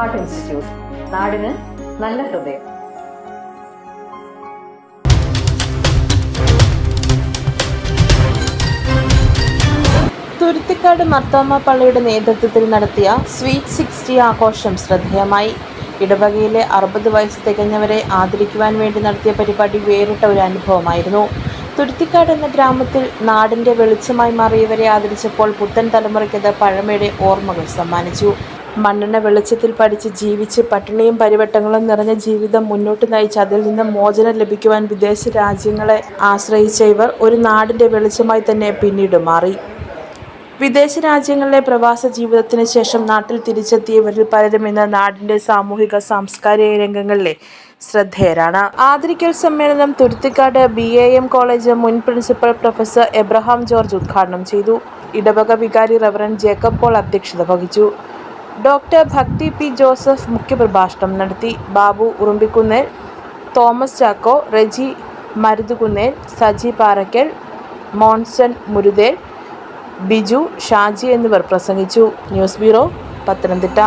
Heart institute നാടിന് നല്ല ഹൃദയം. തുരുത്തിക്കാട് മർത്തോമ പള്ളിയുടെ നേതൃത്വത്തിൽ നടത്തിയ സ്വീറ്റ് സിക്സ്റ്റി ആഘോഷം ശ്രദ്ധേയമായി. ഇടവകയിലെ അറുപത് വയസ്സ് തികഞ്ഞവരെ ആദരിക്കുവാൻ വേണ്ടി നടത്തിയ പരിപാടി വേറിട്ട ഒരു അനുഭവമായിരുന്നു. തുരുത്തിക്കാട് എന്ന ഗ്രാമത്തിൽ നാടിന്റെ വെളിച്ചമായി മാറിയവരെ ആദരിച്ചപ്പോൾ പുത്തൻ തലമുറയ്ക്കത് പഴമയുടെ ഓർമ്മകൾ സമ്മാനിച്ചു. മണ്ണെണ്ണ വെളിച്ചത്തിൽ പഠിച്ച് ജീവിച്ച് പട്ടിണിയും പരിവട്ടങ്ങളും നിറഞ്ഞ ജീവിതം മുന്നോട്ട് നയിച്ച് അതിൽ നിന്ന് മോചനം ലഭിക്കുവാൻ വിദേശ രാജ്യങ്ങളെ ആശ്രയിച്ച ഇവർ ഒരു നാടിന്റെ വെളിച്ചമായി തന്നെ പിന്നീട് മാറി. വിദേശ രാജ്യങ്ങളിലെ പ്രവാസ ജീവിതത്തിന് ശേഷം നാട്ടിൽ തിരിച്ചെത്തിയവരിൽ പലരും ഇന്ന് നാടിന്റെ സാമൂഹിക സാംസ്കാരിക രംഗങ്ങളിലെ ശ്രദ്ധേയരാണ്. ആദരിക്കൽ സമ്മേളനം Thuruthicad B A M college മുൻ പ്രിൻസിപ്പൽ പ്രൊഫസർ എബ്രഹാം ജോർജ് ഉദ്ഘാടനം ചെയ്തു. ഇടവക വികാരി റവറൻ ജേക്കബ് പോൾ അധ്യക്ഷത വഹിച്ചു. ഡോക്ടർ ഭക്തി പി ജോസഫ് മുഖ്യപ്രഭാഷണം നടത്തി. ബാബു ഉറുമ്പിക്കുന്നേൽ തോമസ് ചാക്കോ റെജി മരുതുകുന്നേൽ സജി പാറയ്ക്കൽ മോൺസൺ മുരുതേൽ ബിജു ഷാജി എന്നിവർ പ്രസംഗിച്ചു. News bureau Pathanamthitta.